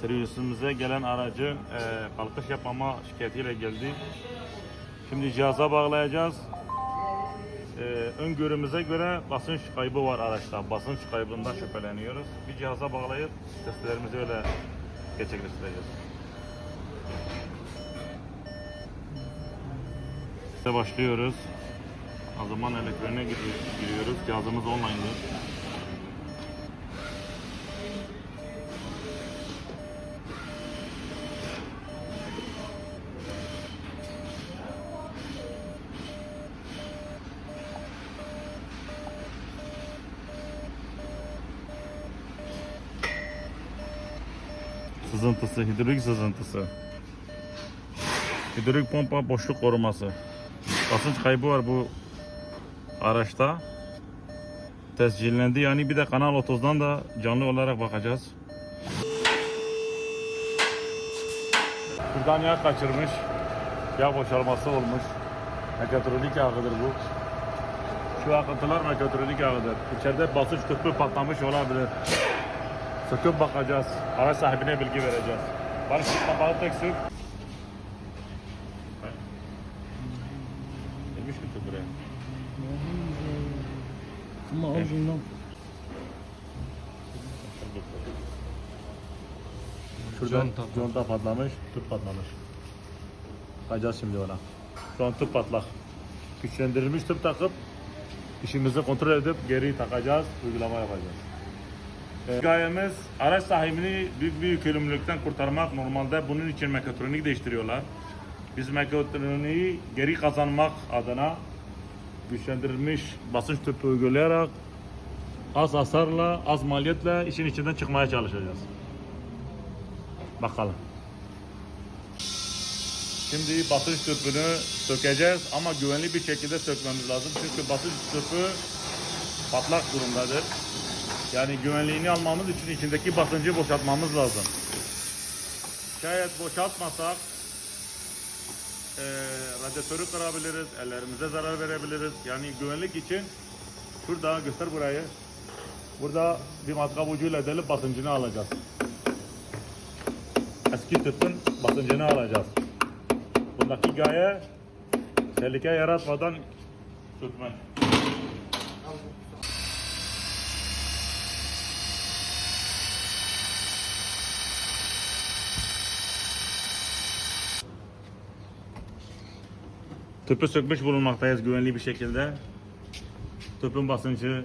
servisimize gelen aracın e, kalkış yapmama şikayetiyle geldi. Şimdi cihaza bağlayacağız. E, öngörümüze göre basınç kaybı var araçta. Basınç kaybından şüpheleniyoruz. Bir cihaza bağlayıp testlerimizi öyle gerçekleştireceğiz. İşte başlıyoruz. O zaman elektroniğe giri- giriyoruz. Cihazımız online'dır. Sızıntısı, hidrolik sızıntısı. Hidrolik pompa boşluk koruması. Basınç kaybı var bu araçta. Tescillendi yani bir de Kanal 30'dan da canlı olarak bakacağız. Buradan yağ kaçırmış. Yağ boşalması olmuş. Mekatronik yağıdır bu. Şu akıntılar mekatronik yağıdır. İçeride basınç tüpü patlamış olabilir. Söküp bakacağız. Araç sahibine bilgi vereceğiz. Barış kapağı tek. Gelmiş mi tüp buraya? Ama ucundan. Şurada Conta. conta patlamış, tüp patlamış. Bakacağız şimdi ona. Şu an tüp patlak. Güçlendirilmiş tüp takıp işimizi kontrol edip geri takacağız, uygulama yapacağız. Gayemiz araç sahibini büyük bir yükümlülükten kurtarmak. Normalde bunun için mekatronik değiştiriyorlar. Biz mekatroniği geri kazanmak adına güçlendirilmiş basınç tüpü uygulayarak az hasarla, az maliyetle işin içinden çıkmaya çalışacağız. Bakalım. Şimdi basınç tüpünü sökeceğiz ama güvenli bir şekilde sökmemiz lazım. Çünkü basınç tüpü patlak durumdadır. Yani güvenliğini almamız için içindeki basıncı boşaltmamız lazım. Şayet boşaltmasak eee radyatörü kırabiliriz, ellerimize zarar verebiliriz. Yani güvenlik için şurada göster burayı. Burada bir matkap ucuyla delip basıncını alacağız eski tüpün basıncını alacağız. Bundaki gaye tehlike yaratmadan sökmek. Tüpü sökmüş bulunmaktayız güvenli bir şekilde. Tüpün basıncı